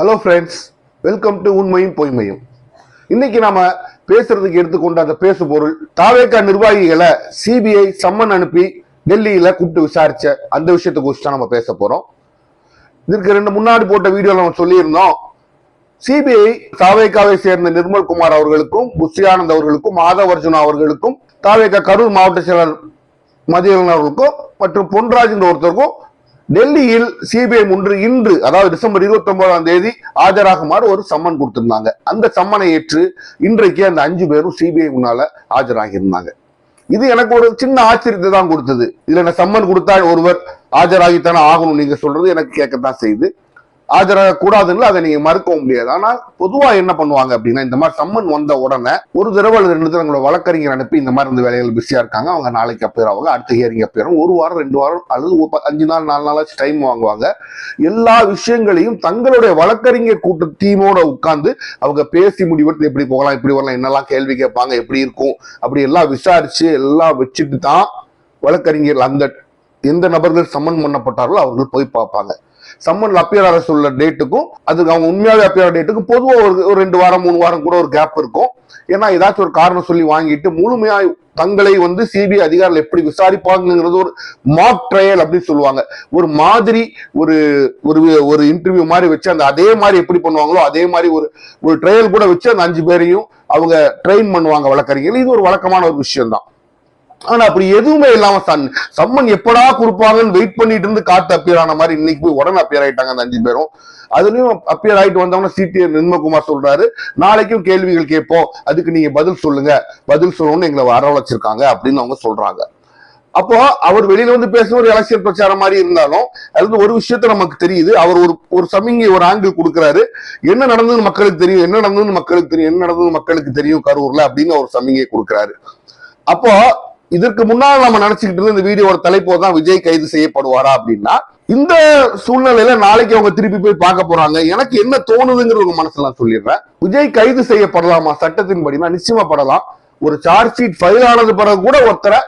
Hello friends welcome to உண்மையும் பொய்மையும். இன்னைக்கு நாம பேசுறதுக்கு எடுத்துக்கொண்ட அந்த பேசு பொருள் தாவேக்கா நிர்வாகிகளை சிபிஐ சம்மன் அனுப்பி டெல்லியில கூப்பிட்டு விசாரிச்ச அந்த விஷயத்தை குறித்து தான் நம்ம பேச போறோம். இதற்கு ரெண்டு முன்னாடி போட்ட வீடியோல நம்ம சொல்லியிருந்தோம். சிபிஐ தாவேக்காவை சேர்ந்த நிர்மல் குமார் அவர்களுக்கும் புஷியானந்த் அவர்களுக்கும் மாதவ் அர்ஜுனா அவர்களுக்கும் தாவேக்கா கரூர் மாவட்ட செயலர் மதியன் அவர்களுக்கும் மற்றும் பொன்ராஜ் என்ற ஒருத்தருக்கும் டெல்லியில் சிபிஐ முன்று இன்று அதாவது டிசம்பர் இருபத்தி ஒன்பதாம் தேதி ஆஜராகுமாறு ஒரு சம்மன் கொடுத்திருந்தாங்க. அந்த சம்மனை ஏற்று இன்றைக்கு அந்த அஞ்சு பேரும் சிபிஐ முன்னால ஆஜராகியிருந்தாங்க. இது எனக்கு ஒரு சின்ன ஆச்சரியத்தை தான் கொடுத்தது. இதுல என்ன சம்மன் கொடுத்தா ஒருவர் ஆஜராகித்தானே ஆகணும் நீங்க சொல்றது எனக்கு கேட்கத்தான் செய்யுது ஆஜராக கூடாதுன்னு அதை நீங்க மறுக்கவும் முடியாது. ஆனால் பொதுவா என்ன பண்ணுவாங்க அப்படின்னா இந்த மாதிரி சம்மன் வந்த உடனே ஒரு தடவை அல்லது ரெண்டு தடவை உங்களோட வழக்கறிஞர் அனுப்பி இந்த மாதிரி இந்த வேலைகள் பிஸியா இருக்காங்க. அவங்க நாளைக்கு அப்பேர் அவங்க அடுத்த ஹியரிங் அப்பேரும் ஒரு வாரம் ரெண்டு வாரம் அல்லது அஞ்சு நாள் நாலு நாளாச்சு டைம் வாங்குவாங்க. எல்லா விஷயங்களையும் தங்களுடைய வழக்கறிஞர் கூட்ட டீமோட உட்கார்ந்து அவங்க பேசி முடிவெடுத்து எப்படி போகலாம் எப்படி வரலாம் என்னெல்லாம் கேள்வி கேட்பாங்க எப்படி இருக்கும் அப்படி எல்லாம் விசாரிச்சு எல்லாம் வச்சுட்டு தான் வழக்கறிஞர் அந்த எந்த நபர்கள் சம்மன் பண்ணப்பட்டார்களோ அவர்கள் போய் பார்ப்பாங்க. சம்மன் அப்பியர் ஆக சொல்ல டேட்டுக்கும் அதுக்கு அவங்க உண்மையாவே அப்பியர் டேட்டுக்கும் பொதுவாக ஒரு ஒரு ரெண்டு வாரம் மூணு வாரம் கூட ஒரு கேப் இருக்கும். ஏன்னா ஏதாச்சும் ஒரு காரணம் சொல்லி வாங்கிட்டு முழுமையாக தங்களை வந்து சிபிஐ அதிகாரிகள் எப்படி விசாரிப்பாங்கிறது ஒரு மாக் ட்ரையல் அப்படின்னு சொல்லுவாங்க. ஒரு மாதிரி ஒரு ஒரு ஒரு இன்டர்வியூ மாதிரி வச்சு அந்த அதே மாதிரி எப்படி பண்ணுவாங்களோ அதே மாதிரி ஒரு ஒரு ட்ரையல் கூட வச்சு அந்த அஞ்சு பேரையும் அவங்க ட்ரெயின் பண்ணுவாங்க வழக்கறிஞர்கள். இது ஒரு வழக்கமான ஒரு விஷயம் தான் ஆனா அப்படி எதுவுமே இல்லாம சன் சம்மன் எப்படா கொடுப்பாங்கன்னு வெயிட் பண்ணிட்டு இருந்து காத்து அப்பியர் ஆன மாதிரி இன்னைக்கு போய் உடனே அப்பியர் ஆயிட்டாங்க அந்த அஞ்சு பேரும். அதுலயும் அப்பியர் ஆயிட்டு வந்தவன சிடி நிர்மகுமார் சொல்றாரு நாளைக்கும் கேள்விகள் கேட்போம். அதுக்கு நீங்க பதில் சொல்லுங்க. பதில் சொல்லணும்னு எங்களை வரவழைச்சிருக்காங்க அப்படின்னு அவங்க சொல்றாங்க. அப்போ அவர் வெளியில வந்து பேசுற ஒரு எலெக்ஷன் பிரச்சாரம் மாதிரி இருந்தாலும் அது வந்து ஒரு விஷயத்த நமக்கு தெரியுது. அவர் ஒரு ஒரு சமிங்கை ஒரு ஆங்கிள் கொடுக்குறாரு. என்ன நடந்ததுன்னு மக்களுக்கு தெரியும். என்ன நடந்ததுன்னு மக்களுக்கு தெரியும். என்ன நடந்ததுன்னு மக்களுக்கு தெரியும் கரூர்ல அப்படின்னு ஒரு சமிங்கை கொடுக்குறாரு. அப்போ இதற்கு முன்னால் நம்ம நினைச்சுக்கிட்டு இருந்த இந்த வீடியோட தலைப்போ தான் விஜய் கைது செய்யப்படுவாரா அப்படின்னா இந்த சூழ்நிலையில நாளைக்கு அவங்க திருப்பி போய் பார்க்க போறாங்க. எனக்கு என்ன தோணுதுங்கிற உங்க மனசுல நான் சொல்லிடுறேன். விஜய் கைது செய்யப்படலாமா? சட்டத்தின்படினா நிச்சயமா படலாம். ஒரு சார்ஜ் ஷீட் ஃபைல் ஆனது பிறகு கூட ஒருத்தரை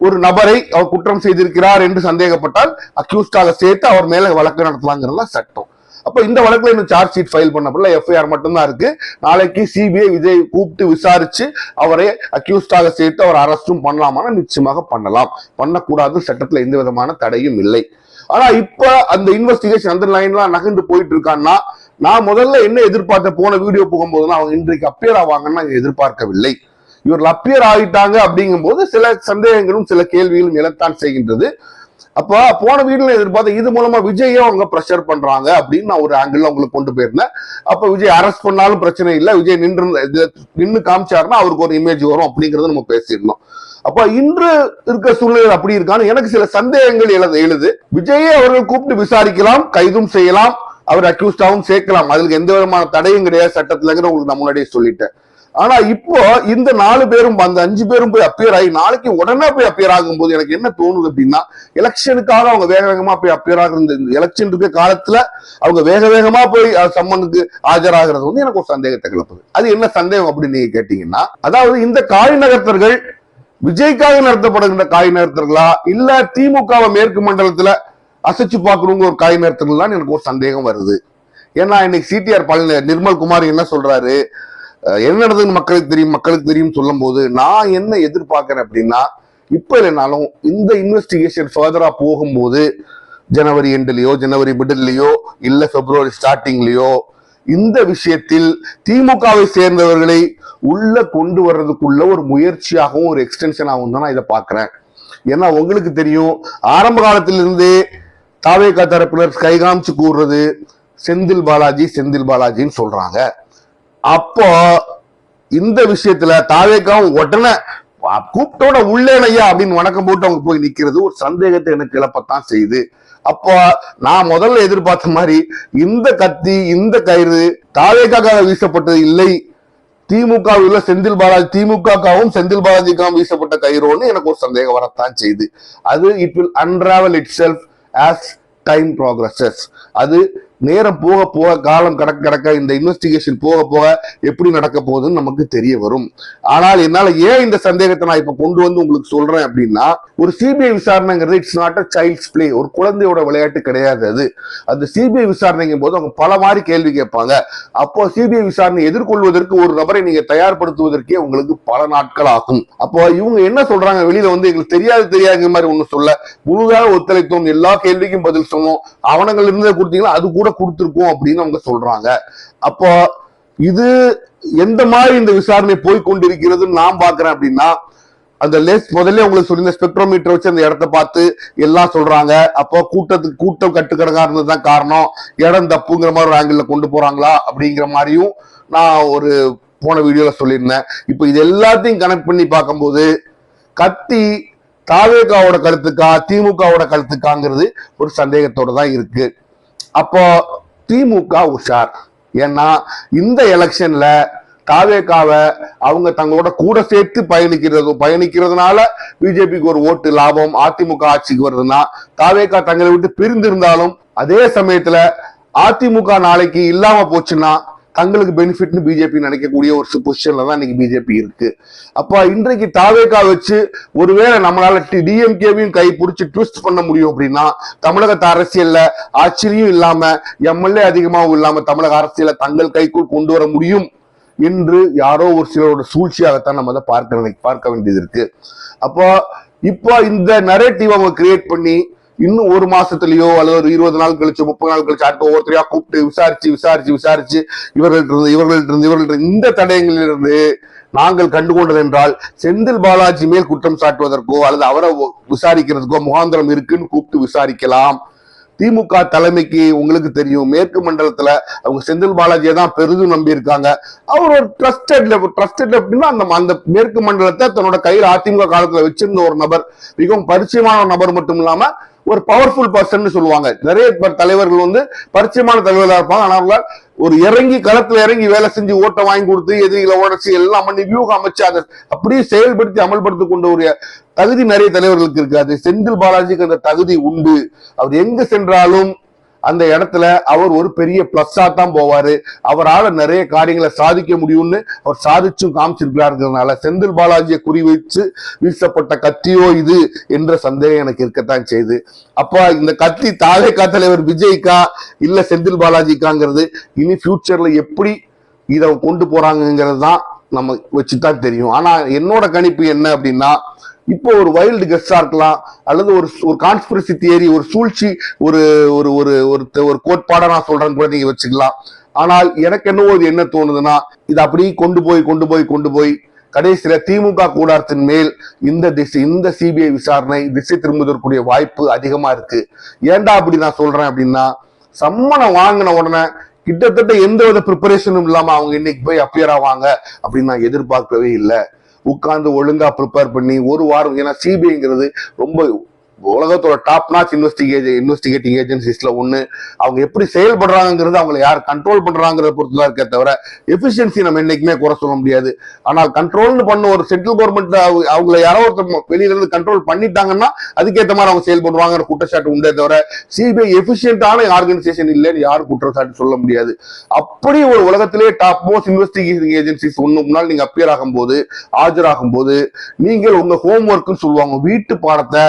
ஒரு நபரை அவர் குற்றம் செய்திருக்கிறார் என்று சந்தேகப்பட்டால் அக்யூஸ்டாக சேர்த்து அவர் மேல வழக்கு நடத்தலாங்கிறதா சட்டம். அப்போ இந்த வழக்கில் இன்னும் சார்ஜ் ஷீட் ஃபைல் பண்ணப்படல எஃப்ஐஆர் மட்டும்தான் இருக்கு. நாளைக்கு சிபிஐ விஜய் கூப்பிட்டு விசாரிச்சு அவரை அக்யூஸ்டாக சேர்த்து அவர் அரெஸ்டும் பண்ணலாமான நிச்சயமாக பண்ணலாம். பண்ணக்கூடாது சட்டத்தில் எந்த விதமான தடையும் இல்லை. ஆனா இப்ப அந்த இன்வெஸ்டிகேஷன் அந்த லைன்லாம் நகர்ந்து போயிட்டு இருக்கான்னா நான் முதல்ல என்ன எதிர்பார்த்த போன வீடியோ போகும்போதுலாம் அவங்க இன்றைக்கு அப்பியர் ஆவாங்கன்னு எதிர்பார்க்கவில்லை. இவர்கள் அப்பியர் ஆகிட்டாங்க அப்படிங்கும்போது சில சந்தேகங்களும் சில கேள்விகளும் எழத்தான் செய்கின்றது. அப்ப போன வீடுல எதிர்பார்த்த இது மூலமா விஜயை அவங்க ப்ரெஷர் பண்றாங்க அப்படின்னு நான் ஒரு ஆங்கிள் அவங்களுக்கு கொண்டு போயிருந்தேன். அப்ப விஜய் அரெஸ்ட் பண்ணாலும் பிரச்சனை இல்லை. விஜய் நின்று நின்று காமிச்சாருன்னா அவருக்கு ஒரு இமேஜ் வரும் அப்படிங்கறத நம்ம பேசியிருந்தோம். அப்ப இன்று இருக்க சூழ்நிலை அப்படி இருக்கான்னு எனக்கு சில சந்தேகங்கள் எழுது எழுது. விஜயை அவர்கள் கூப்பிட்டு விசாரிக்கலாம் கைதும் செய்யலாம். அவர் அக்யூஸ்டாவும் சேர்க்கலாம். அதுக்கு எந்த விதமான தடையும் கிடையாது. சட்டத்துலங்கிற உங்களுக்கு நான் முன்னாடியே சொல்லிட்டேன். ஆனா இப்போ இந்த நாலு பேரும் அந்த அஞ்சு பேரும் போய் அப்பியர் ஆகி நாளைக்கு உடனே போய் அப்பியர் ஆகும்போது எனக்கு என்ன தோணுது அப்படின்னா எலெக்ஷனுக்காக அவங்க வேக வேகமா போய் அப்பியர் ஆகுறது இந்த எலெக்ஷன் இருக்க காலத்துல அவங்க வேக வேகமா போய் சம்மனுக்கு ஆஜராகிறது வந்து எனக்கு ஒரு சந்தேகத்தை கிளப்புது. அது என்ன சந்தேகம் அப்படின்னு நீங்க கேட்டீங்கன்னா அதாவது இந்த காய் நகர்த்தர்கள் விஜய்க்காக நடத்தப்படுகின்ற காய் நகர்த்தர்களா இல்ல திமுகவை மேற்கு மண்டலத்துல அசைச்சு பார்க்கணுங்க ஒரு காய் நகர்த்தர்கள் தான் எனக்கு ஒரு சந்தேகம் வருது. ஏன்னா இன்னைக்கு சிடிஆர் பழனி நிர்மல் குமார் என்ன சொல்றாரு? என்ன நடந்ததுன்னு மக்களுக்கு தெரியும் மக்களுக்கு தெரியும் சொல்லும் போது நான் என்ன எதிர்பார்க்கிறேன் அப்படின்னா இப்ப இல்லைனாலும் இந்த இன்வெஸ்டிகேஷன் ஃபர்தரா போகும்போது ஜனவரி எண்ட்லயோ ஜனவரி மிடில்லையோ இல்ல பிப்ரவரி ஸ்டார்டிங்லயோ இந்த விஷயத்தில் திமுகவை சேர்ந்தவர்களை உள்ள கொண்டு வர்றதுக்குள்ள ஒரு முயற்சியாகவும் ஒரு எக்ஸ்டென்ஷனாகவும் தான் நான் இதை பார்க்குறேன். ஏன்னா உங்களுக்கு தெரியும் ஆரம்ப காலத்திலிருந்தே தாவேகா தரப்பினர் கைகாமிச்சு கூறுறது செந்தில் பாலாஜி செந்தில் பாலாஜின்னு சொல்றாங்க. அப்போ இந்த விஷயத்துல தாவேக்காவும் உடனே கூப்பிட்டோட கூப்பிட்டோட உள்ளேனையா? அப்படின்னு வணக்கம் போட்டு அவங்க போய் நிக்கிறது ஒரு சந்தேகத்தை எனக்கு கிளப்பத்தான் செய்யுது. அப்போ நான் முதல்ல எதிர்பார்த்த மாதிரி இந்த கத்தி இந்த கயிறு தாவேக்காக வீசப்பட்டது இல்லை. திமுகவில் செந்தில் பாலாஜி திமுகவுக்கும் செந்தில் பாலாஜிக்காகவும் வீசப்பட்ட கயிறோன்னு எனக்கு ஒரு சந்தேகம் வரத்தான் செய்யுது. அது it will unravel itself as time progresses அது நேரம் போக போக காலம் கடக்க கடக்க இந்த இன்வெஸ்டிகேஷன் போக போக எப்படி நடக்க போகுதுன்னு நமக்கு தெரிய வரும். ஆனால் என்னால ஏன் இந்த சந்தேகத்தை நான் இப்ப கொண்டு வந்து உங்களுக்கு சொல்றேன் அப்படின்னா ஒரு CBI விசாரணைங்கிறது it's not a child's play ஒரு குழந்தையோட விளையாட்டு கிடையாது அது. அந்த சிபிஐ விசாரணைங்கும் போது அவங்க பல மாதிரி கேள்வி கேட்பாங்க. அப்போ சிபிஐ விசாரணை எதிர்கொள்வதற்கு ஒரு நபரை நீங்க தயார்படுத்துவதற்கே உங்களுக்கு பல நாட்கள் ஆகும். அப்போ இவங்க என்ன சொல்றாங்க? வெளியில வந்து எங்களுக்கு தெரியாது தெரியாதுங்கிற மாதிரி ஒண்ணு சொல்ல. முழுதாக ஒத்துழைத்தோம். எல்லா கேள்விக்கும் பதில் சொன்னோம். அவனங்கள் இருந்ததை கொடுத்தீங்கன்னா அது கூட கொடுத்துருக்கோம் அப்படின்னு அவங்க சொல்றாங்க. அப்போ இது எந்த மாதிரி இந்த விசாரணை போய் கொண்டிருக்கிறது நான் பாக்குறேன் அப்படின்னா அந்த லெஸ் முதல்ல உங்களுக்கு சொல்லி இந்த ஸ்பெக்ட்ரோமீட்டர் வச்சு அந்த இடத்த பார்த்து எல்லாம் சொல்றாங்க. அப்போ கூட்டத்துக்கு கூட்டம் கட்டுக்கடங்கா இருந்ததுதான் காரணம். இடம் தப்புங்கிற மாதிரி ஒரு ஆங்கிள் கொண்டு போறாங்களா அப்படிங்கிற மாதிரியும் நான் ஒரு போன வீடியோல சொல்லியிருந்தேன். இப்போ இது எல்லாத்தையும் கனெக்ட் பண்ணி பார்க்கும்போது கத்தி தாவேகாவோட கழுத்துக்கா திமுகவோட கழுத்துக்காங்கிறது ஒரு சந்தேகத்தோட தான் இருக்கு. அப்போ திமுக உஷார். ஏன்னா இந்த எலெக்ஷன்ல தாவேகாவை அவங்க தங்களோட கூட சேர்த்து பயணிக்கிறது பயணிக்கிறதுனால பிஜேபிக்கு ஒரு ஓட்டு லாபம் அதிமுக ஆட்சிக்கு வருதுன்னா தாவேகா தங்களை விட்டு பிரிந்திருந்தாலும் அதே சமயத்துல அதிமுக நாளைக்கு இல்லாம போச்சுன்னா தங்களுக்கு பெனிஃபிட்னு பிஜேபி நினைக்கக்கூடிய ஒரு பொசிஷன்ல தான் இன்னைக்கு பிஜேபி இருக்கு. அப்போ இன்றைக்கு தாவேகா வச்சு ஒருவேளை நம்மளால டிஎம்கேவையும் கை பிடிச்சி ட்விஸ்ட் பண்ண முடியும் அப்படின்னா தமிழகத்து அரசியல்ல ஆச்சரியம் இல்லாம எம்எல்ஏ அதிகமாகவும் இல்லாம தமிழக அரசியல தங்கள் கைக்குள் கொண்டு வர முடியும் என்று யாரோ ஒரு சிலரோட சூழ்ச்சியாகத்தான் நம்ம அதை பார்க்க பார்க்க வேண்டியது இருக்கு. அப்போ இப்போ இந்த நரேட்டிவ் அவங்க கிரியேட் பண்ணி இன்னும் ஒரு மாசத்துலயோ அல்லது ஒரு இருபது நாள் கழிச்சு முப்பது நாள் கழிச்சு அடுத்த ஒவ்வொருத்தரையா கூப்பிட்டு விசாரிச்சு விசாரிச்சு விசாரிச்சு இவர்கள்ட்ட இருந்து இவர்கள்ட்ட இருந்து இவர்கள்ட்ட இந்த தடயங்களிலிருந்து நாங்கள் கண்டுகொண்டது என்றால் செந்தில் பாலாஜி மேல் குற்றம் சாட்டுவதற்கோ அல்லது அவரை விசாரிக்கிறதுக்கோ முகாந்திரம் இருக்குன்னு கூப்பிட்டு விசாரிக்கலாம். திமுக தலைமைக்கு உங்களுக்கு தெரியும் மேற்கு மண்டலத்துல அவங்க செந்தில் பாலாஜியை தான் பெரிதும் நம்பி இருக்காங்க அவர் ஒரு ட்ரஸ்டட் ட்ரஸ்டட்ல அப்படின்னா அந்த அந்த மேற்கு மண்டலத்தை தன்னோட கையில் அதிமுக காலத்துல வச்சிருந்த ஒரு நபர் மிகவும் பரிச்சயமான ஒரு நபர் மட்டும் இல்லாம ஒரு பவர்ஃபுல் பர்சன் சொல்லுவாங்க. நிறைய தலைவர்கள் வந்து பரிச்சயமான தலைவர்களா இருப்பாங்க. ஆனால் ஒரு இறங்கி களத்துல இறங்கி வேலை செஞ்சு ஓட்டை வாங்கி கொடுத்து எதிரிகளை உடச்சி எல்லாம் பண்ணி வியூகம் அமைச்சு அதை அப்படியே செயல்படுத்தி அமல்படுத்தி கொண்ட ஒரு தகுதி நிறைய தலைவர்களுக்கு இருக்காது செந்தில் பாலாஜிக்கு அந்த தகுதி உண்டு. அவர் எங்க சென்றாலும் அந்த இடத்துல அவர் ஒரு பெரிய பிளஸ்ஸா தான் போவாரு. அவரால் நிறைய காரியங்களை சாதிக்க முடியும்னு அவர் சாதிச்சும் காமிச்சிருக்கிறாருங்கிறதுனால செந்தில் பாலாஜியை குறிவைச்சு வீசப்பட்ட கத்தியோ இது என்ற சந்தேகம் எனக்கு இருக்கத்தான் செய்யுது அப்ப இந்த கத்தி தாவேக்கா தலைவர் விஜய்க்கா இல்ல செந்தில் பாலாஜிக்காங்கிறது இனி ஃபியூச்சர்ல எப்படி இதை கொண்டு போறாங்கிறது தான் நம்ம வச்சுதான் தெரியும். ஆனா என்னோட கணிப்பு என்ன அப்படின்னா இப்போ ஒரு வைல்டு கெஸ்டா இருக்கலாம் அல்லது ஒரு ஒரு கான்ஸ்பிரசி தியரி ஒரு சூழ்ச்சி ஒரு ஒரு ஒரு ஒரு ஒரு கோட்பாடா நான் சொல்றேன்னு கூட நீங்க வச்சுக்கலாம். ஆனால் எனக்கு என்னவோ இது என்ன தோணுதுன்னா இது அப்படியே கொண்டு போய் கொண்டு போய் கொண்டு போய் கடைசியில திமுக கூடாரத்தின் மேல் இந்த திசை இந்த சிபிஐ விசாரணை திசை திரும்புவதற்குரிய வாய்ப்பு அதிகமா இருக்கு. ஏன்டா அப்படி நான் சொல்றேன் அப்படின்னா சம்மணம் வாங்கின உடனே கிட்டத்தட்ட எந்த வித ப்ரிப்பரேஷனும் இல்லாம அவங்க இன்னைக்கு போய் அப்பியர் ஆவாங்க அப்படின்னு நான் எதிர்பார்க்கவே இல்லை. உட்கார்ந்து ஒழுங்கா ப்ரிப்பேர் பண்ணி ஒரு வாரம் ஏன்னா சிபிஐங்கிறது ரொம்ப உலகத்தோட டாப் நாச் இன்வெஸ்டிகேட் இன்வெஸ்டிகேட்டிங் ஏஜென்சிஸ்ல ஒண்ணு. அவங்க எப்படி செயல்படுறாங்கிறது அவங்களை யார் கண்ட்ரோல் பண்றாங்கிறத பொறுத்து தான் இருக்கே தவிர எஃபிஷியன்சி நம்ம என்னைக்குமே குறை சொல்ல முடியாது. ஆனால் கண்ட்ரோல்னு பண்ண ஒரு சென்ட்ரல் கவர்மெண்ட் அவங்கள யாரோ ஒருத்தர் வெளியில இருந்து கண்ட்ரோல் பண்ணிட்டாங்கன்னா அதுக்கேற்ற மாதிரி அவங்க செயல்படுவாங்கிற குற்றச்சாட்டு உண்டே தவிர சிபிஐ எஃபிஷியன்டான ஆர்கனைசேஷன் இல்லைன்னு யாரும் குற்றச்சாட்டு சொல்ல முடியாது. அப்படி ஒரு உலகத்திலேயே டாப் மோஸ்ட் இன்வெஸ்டிகேட்டிங் ஏஜென்சிஸ் ஒண்ணு முன்னால் நீங்க அப்பியர் ஆகும்போது ஆஜராகும் போது நீங்கள் உங்க ஹோம் ஒர்க்னு சொல்லுவாங்க. வீட்டு பாடத்தை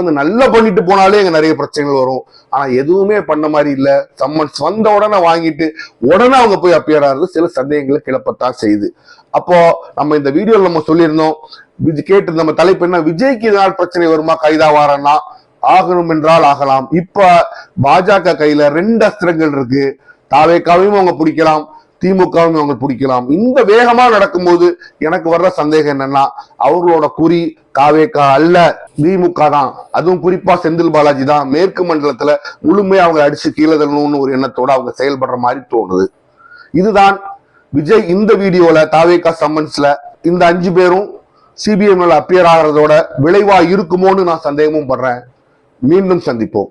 உட்காந்து நல்லா பண்ணிட்டு போனாலே எங்க நிறைய பிரச்சனைகள் வரும். ஆனா எதுவுமே பண்ண மாதிரி இல்ல. சம்மன்ஸ் வந்த உடனே வாங்கிட்டு உடனே அவங்க போய் அப்பியர் ஆகுறது சில சந்தேகங்களை கிளப்பத்தான் செய்யுது. அப்போ நம்ம இந்த வீடியோல நம்ம சொல்லியிருந்தோம். இது கேட்டு நம்ம தலைப்பு என்ன? விஜய்க்கு இதனால் பிரச்சனை வருமா? கைதாவாரன்னா ஆகணும் என்றால் ஆகலாம். இப்ப பாஜக கையில ரெண்டு அஸ்திரங்கள் இருக்கு. தாவேக்காவையும் அவங்க பிடிக்கலாம். திமுகவும் அவங்க பிடிக்கலாம். இந்த வேகமா நடக்கும்போது எனக்கு வர்ற சந்தேகம் என்னன்னா அவர்களோட குறி காவேக்கா அல்ல திமுக தான். அதுவும் குறிப்பா செந்தில் பாலாஜி தான். மேற்கு மண்டலத்துல முழுமையா அவங்க அடிச்சு கீழே தள்ளணும்னு ஒரு எண்ணத்தோட அவங்க செயல்படுற மாதிரி தோணுது. இதுதான் விஜய் இந்த வீடியோல தாவேக்கா சம்மன்ஸ்ல இந்த அஞ்சு பேரும் சிபிஎம்எல் அப்பியர் ஆகிறதோட விளைவா இருக்குமோன்னு நான் சந்தேகமும் படுறேன். மீண்டும் சந்திப்போம்.